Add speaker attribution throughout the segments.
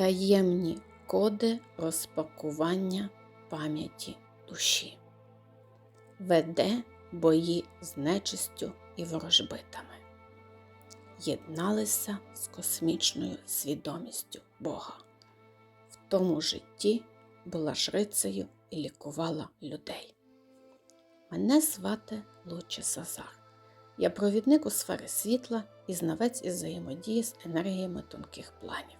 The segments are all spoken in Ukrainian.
Speaker 1: Таємні коди розпакування пам'яті душі. Веде бої з нечистю і ворожбитами. Єдналися з космічною свідомістю Бога. В тому житті була жрицею і лікувала людей. Мене звати Луче Сазар. Я провідник у сфері світла і знавець із взаємодії з енергіями тонких планів.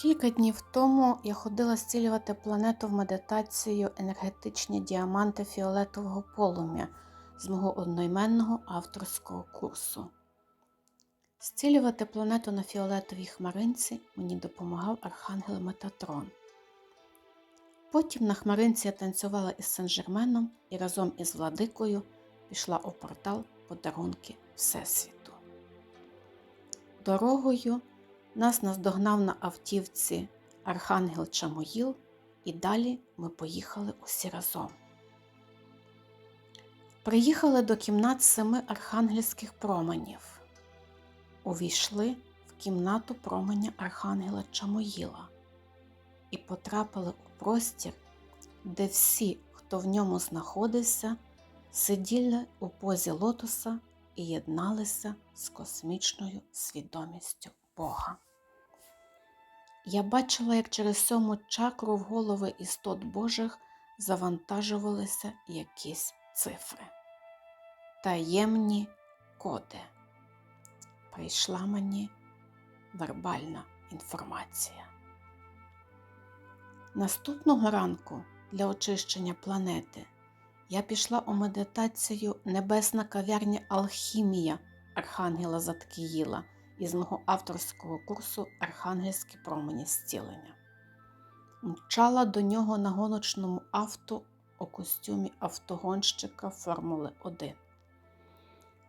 Speaker 1: Кілька днів тому я ходила зцілювати планету в медитацію енергетичні діаманти фіолетового полум'я з мого одноіменного авторського курсу. Зцілювати планету на фіолетовій хмаринці мені допомагав архангел Метатрон. Потім на хмаринці я танцювала із Сен-Жерменом і разом із владикою пішла у портал подарунки Всесвіту. Дорогою нас наздогнав на автівці Архангел Чамоїл, і далі ми поїхали усі разом. Приїхали до кімнат семи архангельських променів. Увійшли в кімнату променя Архангела Чамоїла і потрапили у простір, де всі, хто в ньому знаходився, сиділи у позі лотоса і єдналися з космічною свідомістю Бога. Я бачила, як через сьому чакру в голови істот Божих завантажувалися якісь цифри, таємні коди. Прийшла мені вербальна інформація. Наступного ранку для очищення планети я пішла у медитацію Небесна кав'ярня Алхімія Архангела Заткіїла із мого авторського курсу Архангельські промені зцілення. Мчала до нього на гоночному авто у костюмі автогонщика Формули 1.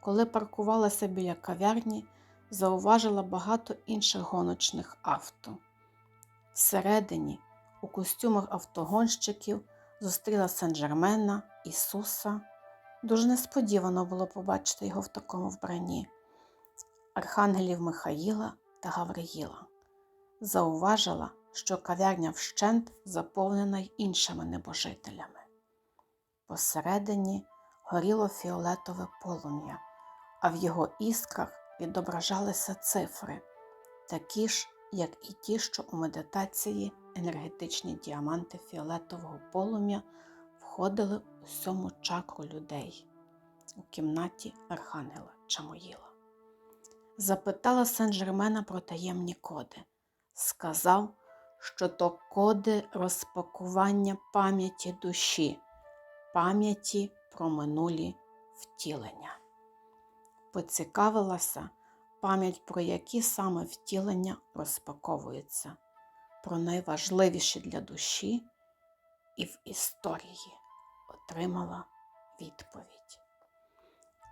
Speaker 1: Коли паркувалася біля кав'ярні, зауважила багато інших гоночних авто. Всередині, у костюмах автогонщиків, зустріла Сен-Жермена, Ісуса. Дуже несподівано було побачити його в такому вбранні архангелів Михаїла та Гавриїла. Зауважила, що кав'ярня вщент заповнена й іншими небожителями. Посередині горіло фіолетове полум'я, а в його іскрах відображалися цифри, такі ж, як і ті, що у медитації енергетичні діаманти фіолетового полум'я входили у сьому чакру людей у кімнаті Архангела Чамоїла запитала Сен-Жермена про таємні коди. Сказав, що то коди розпакування пам'яті душі, пам'яті про минулі втілення. Поцікавилася пам'ять про які саме втілення розпаковуються, про найважливіші для душі і в історії отримала відповідь.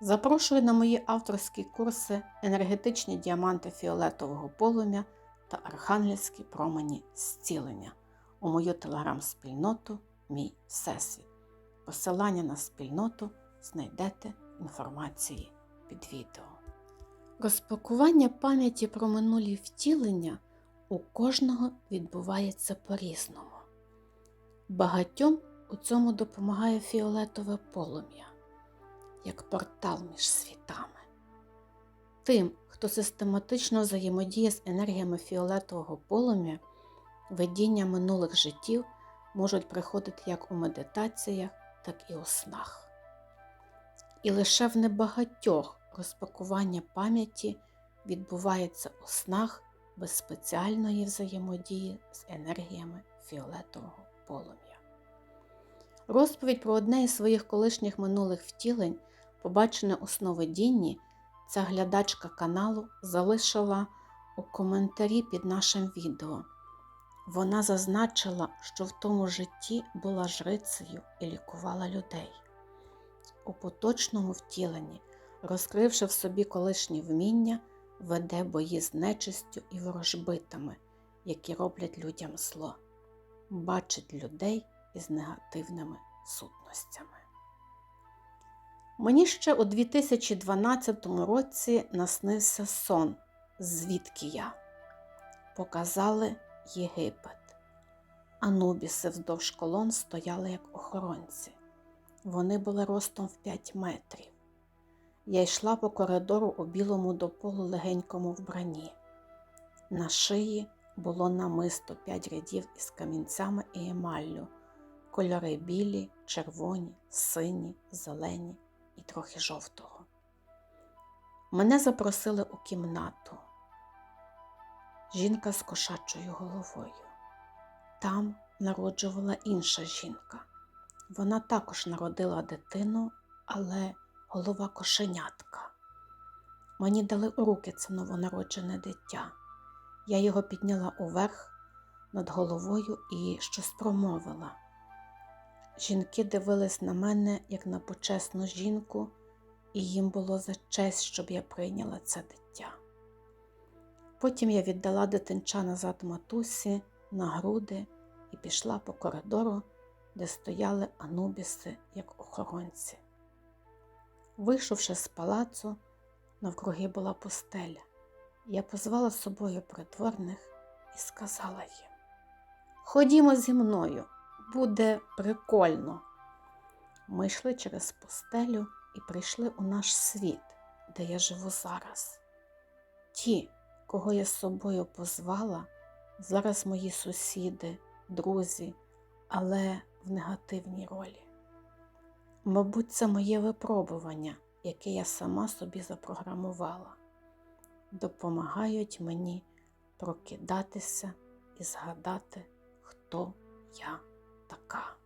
Speaker 1: Запрошую на мої авторські курси енергетичні діаманти фіолетового полум'я та архангельські промені зцілення у мою телеграм-спільноту Мій Всесвіт. Посилання на спільноту знайдете інформації під відео. Розпакування пам'яті про минулі втілення у кожного відбувається по-різному. Багатьом у цьому допомагає фіолетове полум'я як портал між світами. Тим, хто систематично взаємодіє з енергіями фіолетового полум'я, видіння минулих життів можуть приходити як у медитаціях, так і у снах. І лише в небагатьох розпакування пам'яті відбувається у снах без спеціальної взаємодії з енергіями фіолетового полум'я. Розповідь про одне із своїх колишніх минулих втілень побачене у сновидінні, ця глядачка каналу залишила у коментарі під нашим відео. Вона зазначила, що в тому житті була жрицею і лікувала людей. У поточному втіленні, розкривши в собі колишні вміння, веде бої з нечистю і ворожбитами, які роблять людям зло, бачить людей із негативними сутностями. Мені ще у 2012 році наснився сон, звідки я. Показали Єгипет. Анубіси вздовж колон стояли як охоронці. Вони були ростом в 5 метрів. Я йшла по коридору у білому до полу легенькому вбранні. На шиї було намисто п'ять рядів із камінцями і емаллю, кольори білі, червоні, сині, зелені і трохи жовтого. Мене запросили у кімнату. Жінка з кошачою головою. Там народжувала інша жінка. Вона також народила дитину, але голова кошенятка. Мені дали у руки це новонароджене дитя. Я його підняла уверх над головою і щось промовила. Жінки дивились на мене як на почесну жінку, і їм було за честь, щоб я прийняла це дитя. Потім я віддала дитинча назад матусі на груди і пішла по коридору, де стояли анубіси як охоронці. Вийшовши з палацу, навкруги була пустеля. Я позвала з собою придворних і сказала їм: Ходімо зі мною, буде прикольно. Ми йшли через пустелю і прийшли у наш світ, де я живу зараз. Ті, кого я з собою позвала, зараз мої сусіди, друзі, але в негативній ролі. Мабуть, це моє випробування, яке я сама собі запрограмувала. Допомагають мені прокидатися і згадати, хто я така.